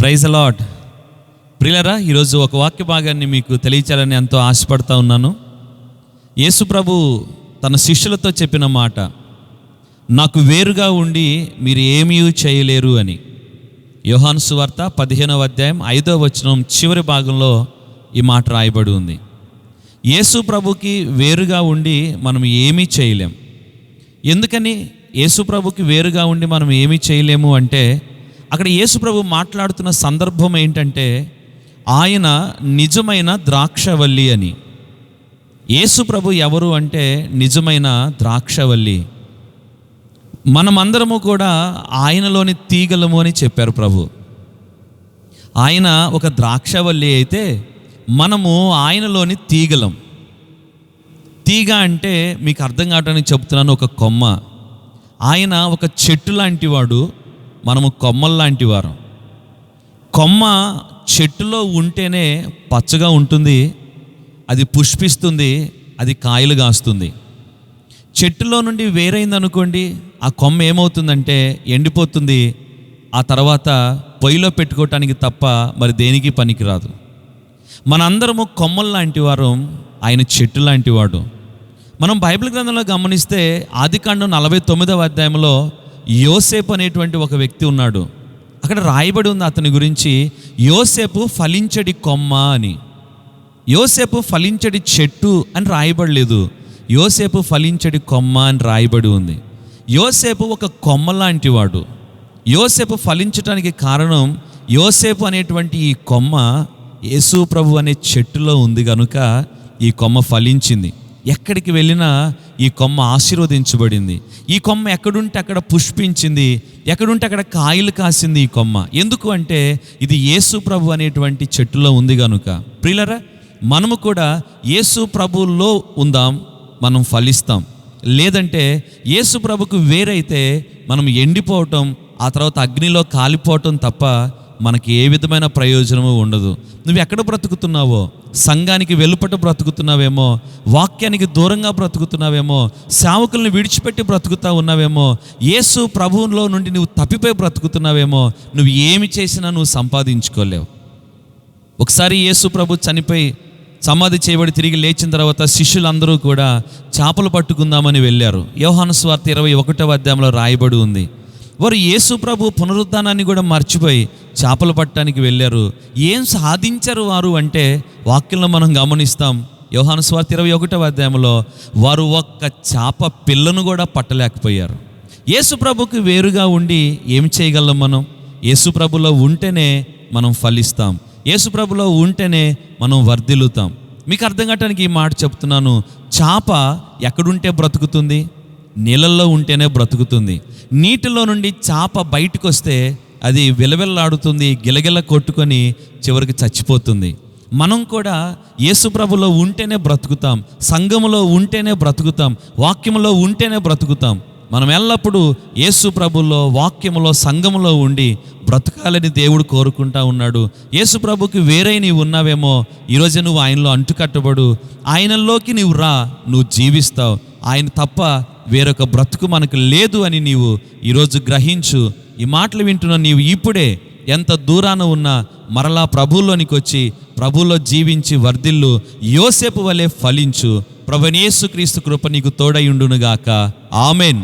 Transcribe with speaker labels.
Speaker 1: Praise allot ప్రిలరా ఈరోజు ఒక వాక్య భాగాన్ని మీకు తెలియచాలని ఎంతో ఆశపడతా ఉన్నాను. యేసు ప్రభు తన శిష్యులతో చెప్పిన మాట నాకు వేరుగా ఉండి మీరు ఏమీ చేయలేరు అని. యోహాను సువార్త పదిహేనవ అధ్యాయం ఐదవ వచనం చివరి భాగంలో ఈ మాట రాయబడి ఉంది. యేసు ప్రభుకి వేరుగా ఉండి మనం ఏమీ చేయలేం. ఎందుకని? యేసు ప్రభుకి వేరుగా ఉండి మనం ఏమీ చేయలేము అంటే అక్కడ యేసుప్రభు మాట్లాడుతున్న సందర్భం ఏంటంటే ఆయన నిజమైన ద్రాక్షవల్లి అని. యేసుప్రభు ఎవరు అంటే నిజమైన ద్రాక్షవల్లి. మనమందరము కూడా ఆయనలోని తీగలము అని చెప్పారు ప్రభు. ఆయన ఒక ద్రాక్షవల్లి అయితే మనము ఆయనలోని తీగలం. తీగ అంటే మీకు అర్థం కావడానికి చెప్తున్నాను ఒక కొమ్మ. ఆయన ఒక చెట్టు లాంటివాడు మనము కొమ్మల్లాంటి వారం. కొమ్మ చెట్టులో ఉంటేనే పచ్చగా ఉంటుంది అది పుష్పిస్తుంది అది కాయలు కాస్తుంది. చెట్టులో నుండి వేరైంది అనుకోండి ఆ కొమ్మ ఏమవుతుందంటే ఎండిపోతుంది ఆ తర్వాత పొయ్యిలో పెట్టుకోవటానికి తప్ప మరి దేనికి పనికిరాదు. మనందరము కొమ్మలు లాంటి వారు ఆయన చెట్టు లాంటి వాడు. మనం బైబిల్ గ్రంథంలో గమనిస్తే ఆదికాండం నలభై తొమ్మిదవ అధ్యాయంలో యోసేపు అనేటువంటి ఒక వ్యక్తి ఉన్నాడు. అక్కడ రాయబడి ఉంది అతని గురించి యోసేపు ఫలించడి కొమ్మ అని. యోసేపు ఫలించడి చెట్టు అని రాయబడలేదు. యోసేపు ఫలించడి కొమ్మ అని రాయబడి ఉంది. యోసేపు ఒక కొమ్మ లాంటివాడు. యోసేపు ఫలించటానికి కారణం యోసేపు అనేటువంటి ఈ కొమ్మ యేసు ప్రభు అనే చెట్టులో ఉంది కనుక ఈ కొమ్మ ఫలించింది. ఎక్కడికి వెళ్ళినా ఈ కొమ్మ ఆశీర్వదించబడింది. ఈ కొమ్మ ఎక్కడుంటే అక్కడ పుష్పించింది. ఎక్కడుంటే అక్కడ కాయలు కాసింది ఈ కొమ్మ. ఎందుకు అంటే ఇది యేసు ప్రభు అనేటువంటి చెట్టులో ఉంది కనుక ప్రిలరా మనము కూడా యేసు ప్రభుల్లో ఉందాం మనం ఫలిస్తాం. లేదంటే యేసు ప్రభుకు వేరైతే మనం ఎండిపోవటం ఆ తర్వాత అగ్నిలో కాలిపోవటం తప్ప మనకి ఏ విధమైన ప్రయోజనము ఉండదు. నువ్వు ఎక్కడ బ్రతుకుతున్నావో? సంఘానికి వెలుపట బ్రతుకుతున్నావేమో వాక్యానికి దూరంగా బ్రతుకుతున్నావేమో సేవకులను విడిచిపెట్టి బ్రతుకుతా ఉన్నావేమో యేసు ప్రభువులో నుండి నువ్వు తప్పిపోయి బ్రతుకుతున్నావేమో నువ్వు ఏమి చేసినా నువ్వు సంపాదించుకోలేవు. ఒకసారి యేసు ప్రభు చనిపోయి సమాధి చేయబడి తిరిగి లేచిన తర్వాత శిష్యులందరూ కూడా చేపలు పట్టుకుందామని వెళ్ళారు. యోహాను స్వార్థ ఇరవై ఒకటవ అధ్యాయంలో రాయబడి ఉంది. వారు యేసు ప్రభు పునరుద్ధానాన్ని కూడా మర్చిపోయి చేపలు పట్టడానికి వెళ్ళారు. ఏం సాధించారు వారు అంటే వాక్యంలో మనం గమనిస్తాం. యోహాను స్వార్థ ఇరవై ఒకటవ అధ్యాయంలో వారు ఒక్క చేప పిల్లను కూడా పట్టలేకపోయారు. యేసు ప్రభుకి వేరుగా ఉండి ఏం చేయగలం మనం? యేసు ప్రభులో ఉంటేనే మనం ఫలిస్తాం. యేసు ప్రభులో ఉంటేనే మనం వర్ధిల్లుతాం. మీకు అర్థం కావటానికి ఈ మాట చెప్తున్నాను. చాప ఎక్కడుంటే బ్రతుకుతుంది? నీళ్ళల్లో ఉంటేనే బ్రతుకుతుంది. నీటిలో నుండి చాప బయటకు వస్తే అది విలవిల్లాడుతుంది గిలగిల కొట్టుకొని చివరికి చచ్చిపోతుంది. మనం కూడా యేసుప్రభులో ఉంటేనే బ్రతుకుతాం సంఘములో ఉంటేనే బ్రతుకుతాం వాక్యములో ఉంటేనే బ్రతుకుతాం. మనం ఎల్లప్పుడూ యేసు ప్రభులో వాక్యములో సంఘములో ఉండి బ్రతకాలని దేవుడు కోరుకుంటా ఉన్నాడు. యేసు ప్రభుకి వేరే నీవు ఉన్నావేమో ఈరోజు నువ్వు ఆయనలో అంటుకట్టబడు. ఆయనలోకి నీవు రా నువ్వు జీవిస్తావు. ఆయన తప్ప వేరొక బ్రతుకు మనకు లేదు అని నీవు ఈరోజు గ్రహించు. ఈ మాటలు వింటున్న నీవు ఇప్పుడే ఎంత దూరాన ఉన్నా మరలా ప్రభువులోనికి వచ్చి ప్రభువులో జీవించి వర్ధిల్లు. యోసేపు వలె ఫలించు. ప్రభునేసు క్రీస్తు కృప నీకు తోడయుండునుగాక ఆమెన్.